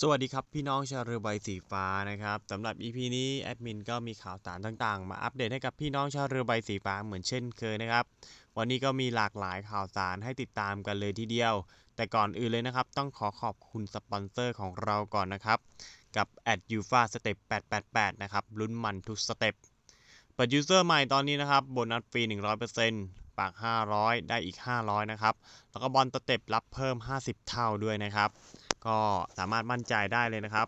สวัสดีครับ พี่น้องชาวเรือใบสีฟ้านะครับสำหรับ EP นี้แอดมินก็มีข่าวสารต่างๆ มาอัปเดตให้กับพี่น้องชาวเรือใบสีฟ้าเหมือนเช่นเคยนะครับ วันนี้ก็มีหลากหลายข่าวสารให้ติดตามกันเลยทีเดียว แต่ก่อนอื่นเลยนะครับ ต้องขอขอบคุณสปอนเซอร์ของเราก่อนนะครับ กับ a d u f a Step 888 นะครับลุ้นมันทุกสเต็ปเปิดยูเซอร์ใหม่ตอนนี้นะครับโบนัสฟรี 100%ปาก 500 ได้อีก 500 นะครับ แล้วก็บอลสเต็ปรับเพิ่ม 50 เท่าด้วยนะครับ ก็สามารถมั่นใจได้เลยนะครับ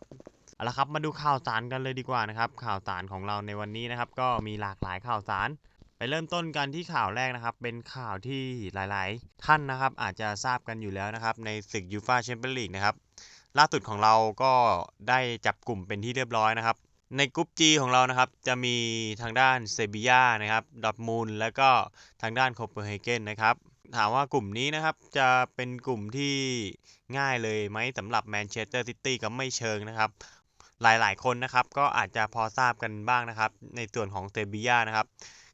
เอาละครับมาดูข่าวสารกันเลยดีกว่านะครับ ข่าวสารของเราในวันนี้นะครับ ก็มีหลากหลายข่าวสาร ไปเริ่มต้นกันที่ข่าวแรกนะครับ เป็นข่าวที่หลาย ๆ ท่านนะครับ อาจจะทราบกันอยู่แล้วนะครับ ในศึกยูฟาแชมเปี้ยนลีกนะครับล่าสุดของเราก็ได้จับกลุ่มเป็นที่เรียบร้อยนะครับ ในกลุ่ม G ของเรานะครับ จะมีทางด้านเซบียานะครับดอทมูล แล้วก็ทางด้านโคเปนเฮเกนนะครับ ถามว่ากลุ่มนี้นะครับจะเป็นกลุ่มที่ง่ายเลยไหมสำหรับแมนเชสเตอร์ซิตี้ก็ไม่เชิงนะครับ หลายๆ คนนะครับก็อาจจะพอทราบกันบ้างนะครับ ในส่วนของเซบียานะครับ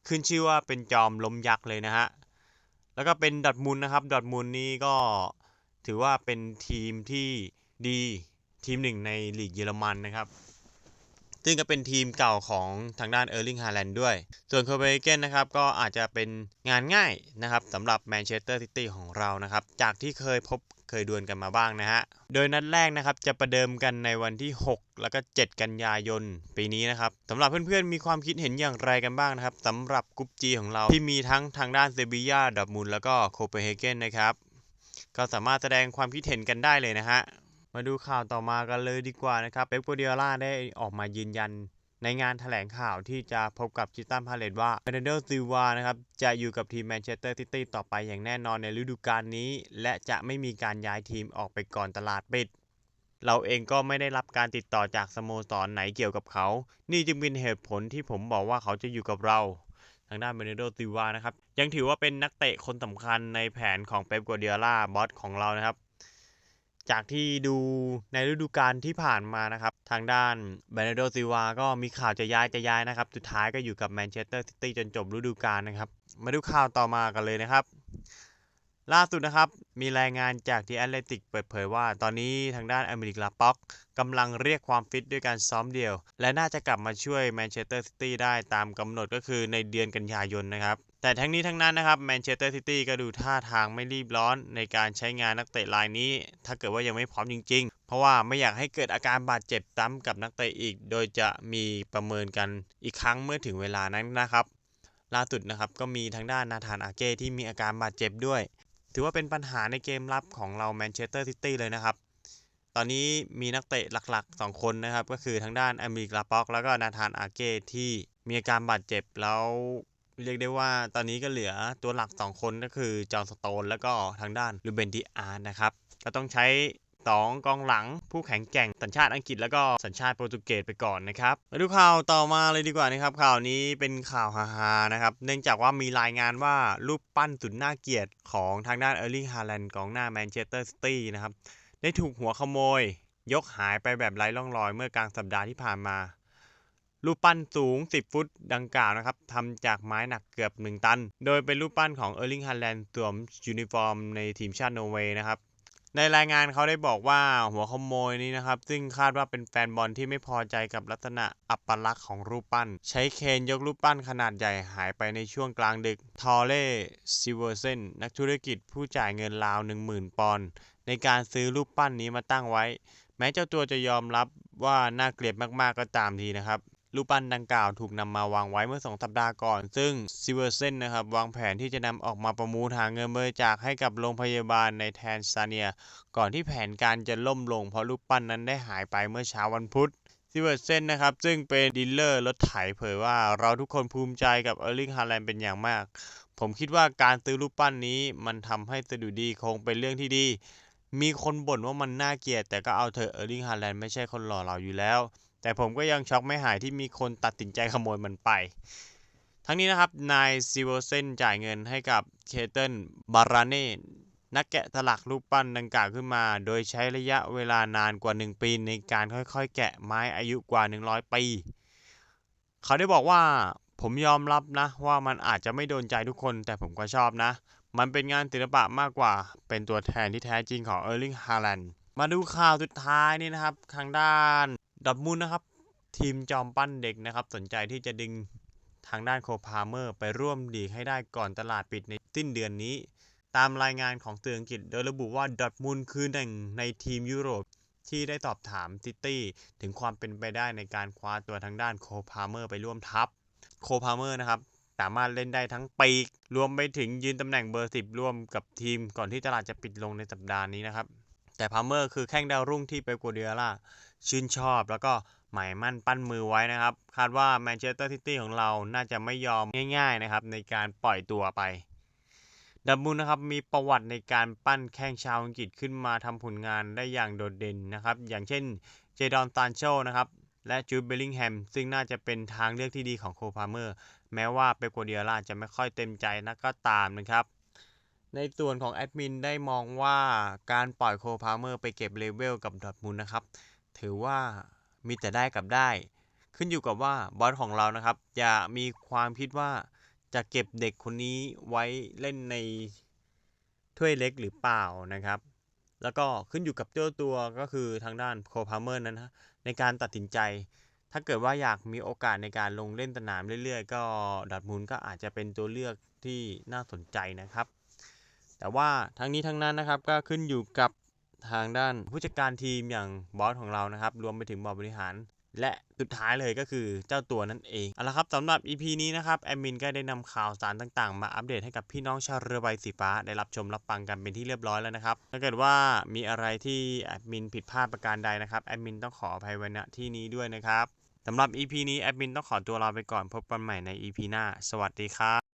ขึ้นชื่อว่าเป็นจอมล้มยักษ์เลยนะฮะ แล้วก็เป็นดอทมูลนะครับดอทมูลนี่ก็ถือว่าเป็นทีมที่ดีทีมหนึ่งในลีกเยอรมันนะครับ ซึ่งก็เป็นทีมเก่าของทางด้านเออร์ลิงฮาแลนด์ด้วย ส่วนโคเปนเฮเกนนะครับก็อาจจะเป็นงานง่ายนะครับสำหรับแมนเชสเตอร์ซิตี้ของเรานะครับ จากที่เคยพบเคยดวลกันมาบ้างนะฮะ โดยนัดแรกนะครับจะประเดิมกันในวันที่ 6 แล้วก็ 7 กันยายน ปีนี้นะครับสำหรับเพื่อนๆ มีความคิดเห็นอย่างไรกันบ้างนะครับสำหรับกรุ๊ปจีของเราที่มีทั้งทางด้านเซบียาดอร์มูลแล้วก็โคเปนเฮเกนนะครับ ก็สามารถแสดงความคิดเห็นกันได้เลยนะฮะ มาดูข่าวต่อมากันเลยดีกว่านะครับเป๊ปกัวเดียล่าได้ออกมายืนยัน ในงานแถลงข่าวที่จะพบกับคิตันพาเลตว่าเบรนเดอร์ซิวานะครับจะอยู่กับทีมแมนเชสเตอร์ซิตี้ต่อไปอย่างแน่นอนในฤดูกาลนี้ และจะไม่มีการย้ายทีมออกไปก่อนตลาดปิด เราเองก็ไม่ได้รับการติดต่อจากสโมสรไหนเกี่ยวกับเขา นี่จึงเป็นเหตุผลที่ผมบอกว่าเขาจะอยู่กับเราทางด้านเบรนเดอร์ซิวานะครับยังถือว่าเป็นนักเตะคนสำคัญในแผนของเป๊ปกัวเดียล่าบอสของเรานะครับ จากที่ดูในฤดูกาลที่ผ่านมานะครับ ทางด้านเบรนโดซิวาก็มีข่าวจะย้ายจะย้ายนะครับ สุดท้ายก็อยู่กับแมนเชสเตอร์ซิตี้จนจบฤดูกาลนะครับ มาดูข่าวต่อมากันเลยนะครับ ล่าสุดนะครับ มีรายงานจากที่แอตเลติกเปิดเผยว่า ตอนนี้ทางด้านอเมริกลาป็อกกำลังเรียกความฟิตด้วยการซ้อมเดี่ยว และน่าจะกลับมาช่วยแมนเชสเตอร์ซิตี้ได้ตามกำหนดก็คือในเดือนกันยายนนะครับ แต่ทั้งนี้ทั้งนั้นนะครับแมนเชสเตอร์ซิตี้ก็ดูท่าทางไม่รีบร้อนในการใช้งานนักเตะรายนี้ ถ้าเกิดว่ายังไม่พร้อมจริง ๆ เพราะว่าไม่อยากให้เกิดอาการบาดเจ็บซ้ำกับนักเตะอีก โดยจะมีประเมินกันอีกครั้งเมื่อถึงเวลานั้นนะครับล่าสุดนะครับก็มีทางด้านนาธานอาเก้ที่มีอาการบาดเจ็บด้วย ถือว่าเป็นปัญหาในเกมรับของเราแมนเชสเตอร์ซิตี้เลยนะครับ ตอนนี้มีนักเตะหลักๆ 2 คนนะครับ ก็คือทางด้านอเมริกลาป็อก แล้วก็นาธานอาเก้ที่มีอาการบาดเจ็บแล้วเรียกได้ว่าตอนนี้ก็เหลือตัวหลัก 2 คนก็คือจอห์นสโตน แล้วก็ทางด้านลูเบนดิอาร์นะครับ ก็ต้องใช้ 2 กองหลัง ผู้แข็งแกร่งสัญชาติอังกฤษแล้วก็สัญชาติโปรตุเกสไปก่อนนะครับมาดูข่าวต่อมาเลยดีกว่านะครับข่าวนี้เป็นข่าวฮาๆนะครับเนื่องจากว่ามีรายงานว่ารูปปั้นสุดน่าเกลียดของทางด้านเออร์ลิงฮาแลนด์กองหน้าแมนเชสเตอร์ซิตี้นะครับได้ถูกหัวขโมย ยกหายไปแบบไร้ร่องรอยเมื่อกลางสัปดาห์ที่ผ่านมา รูปปั้นสูง 10 ฟุตดังกล่าวนะครับทำจากไม้หนักเกือบ 1 ตัน โดยเป็นรูปปั้นของเออร์ลิงฮาแลนด์สวมยูนิฟอร์มในทีมชาตินอร์เวย์นะครับ ในรายงานเขาได้บอกว่าหัวขโมยนี้นะครับ ซึ่งคาดว่าเป็นแฟนบอลที่ไม่พอใจกับลักษณะอัปลักษณ์ของรูปปั้น ใช้เคนยกรูปปั้นขนาดใหญ่หายไปในช่วงกลางดึก ทอเล่ซิเวอร์เซนนักธุรกิจผู้จ่ายเงินราว 10,000 ปอนด์ในการซื้อรูปปั้นนี้มาตั้งไว้ แม้เจ้าตัวจะยอมรับว่าน่าเกลียดมากๆก็ตามทีนะครับ รูปปั้นดังกล่าวถูกนำมาวางไว้เมื่อ 2 สัปดาห์ก่อน ซึ่งซิเวอร์เซนนะครับวางแผนที่จะนำออกมาประมูลหาเงินบริจาคให้กับโรงพยาบาลในแทนซาเนีย ก่อนที่แผนการจะล่มลง เพราะรูปปั้นนั้นได้หายไปเมื่อเช้าวันพุธซิเวอร์เซนนะครับ ซึ่งเป็นดีลเลอร์รถไถเผยว่าเราทุกคนภูมิใจกับเออร์ลิงฮาแลนด์เป็นอย่างมาก ผมคิดว่าการซื้อรูปปั้นนี้มันทำให้สะดุดีคงเป็นเรื่องที่ดี มีคนบ่นว่ามันน่าเกลียดแต่ก็เอาเถอะเออร์ลิงฮาแลนด์ไม่ใช่คนหล่อเหลาอยู่แล้ว แต่ผมก็ยังช็อกไม่หายที่มีคนตัดสินใจขโมยมันไป ทั้งนี้นะครับ นายซิเวอร์เซนจ่ายเงินให้กับเคเติลบาราเน่นักแกะสลักรูปปั้นดังกล่าวขึ้นมา โดยใช้ระยะเวลานานกว่า 1 ปีในการค่อยๆ แกะไม้อายุกว่า 100 ปี เขาได้บอกว่าผมยอมรับนะว่ามันอาจจะไม่โดนใจทุกคนแต่ผมก็ชอบนะ มันเป็นงานศิลปะมากกว่า เป็นตัวแทนที่แท้จริงของเออร์ลิงฮาแลนด์มาดูข่าวสุดท้ายนี่นะครับทางด้าน ดอทมุนนะครับ ทีมจอมปั้นเด็กนะครับ สนใจที่จะดึงทางด้านโคพาเมอร์ ไปร่วมดีให้ได้ก่อนตลาดปิดในสิ้นเดือนนี้ ตามรายงานของสื่ออังกฤษโดยระบุว่าดอทมุนคือหนึ่งในทีมยุโรปที่ได้สอบถามซิตี้ถึงความเป็นไปได้ในการคว้าตัวทางด้านโคพาเมอร์ไปร่วมทัพโคพาเมอร์นะครับสามารถเล่นได้ทั้งปีก รวมไปถึงยืนตำแหน่งเบอร์ 10 ร่วมกับทีมก่อนที่ตลาดจะปิดลงในสัปดาห์นี้นะครับ แต่พาเมอร์คือแข้งดาวรุ่งที่เปปกัวเดียล่าชื่นชอบแล้วก็หมายมั่นปั้นมือไว้นะครับ คาดว่าแมนเชสเตอร์ซิตี้ของเราน่าจะไม่ยอมง่าย ๆนะครับ ในการปล่อยตัวไปดับบุลนะครับมีประวัติในการปั้นแข้งชาวอังกฤษขึ้นมาทำผลงานได้อย่างโดดเด่นนะครับ อย่างเช่นเจดอนซานโชนะครับและจูดเบลลิงแฮมซึ่งน่าจะเป็นทางเลือกที่ดีของโคพาเมอร์ แม้ว่าเปปกัวเดียล่าจะไม่ค่อยเต็มใจนักก็ตามนะครับ ในส่วนของแอดมินได้มองว่าการปล่อยโคพาเมอร์ไปเก็บเลเวลกับดอทมูลนะครับ ถือว่ามีแต่ได้กับได้ ขึ้นอยู่กับว่าบอสของเรานะครับ จะมีความคิดว่าจะเก็บเด็กคนนี้ไว้เล่นในถ้วยเล็กหรือเปล่านะครับ แล้วก็ขึ้นอยู่กับเจ้าตัวก็คือทางด้านโคพาเมอร์นั้นนะในการตัดสินใจ ถ้าเกิดว่าอยากมีโอกาสในการลงเล่นสนามเรื่อยๆ ก็ดอทมูลก็อาจจะเป็นตัวเลือกที่น่าสนใจนะครับ แต่ว่าทั้งนี้ทั้งนั้นนะครับก็ขึ้นอยู่กับทางด้านผู้จัดการทีมอย่างบอสของเรานะครับ รวมไปถึงบอร์ดบริหาร และสุดท้ายเลยก็คือเจ้าตัวนั่นเองเอาละครับสำหรับ EP นี้นะครับแอดมินก็ได้นำข่าวสารต่างๆ มาอัปเดตให้กับพี่น้องชาวเรือใบสีฟ้า ได้รับชมรับฟังกันเป็นที่เรียบร้อยแล้วนะครับถ้าเกิดว่ามีอะไรที่แอดมินผิดพลาดประการใดนะครับแอดมินต้องขออภัยไว้ณที่นี้ด้วยนะครับสำหรับ EP นี้แอดมินต้องขอตัวลาไปก่อนพบกันใหม่ใน EP หน้า สวัสดีครับ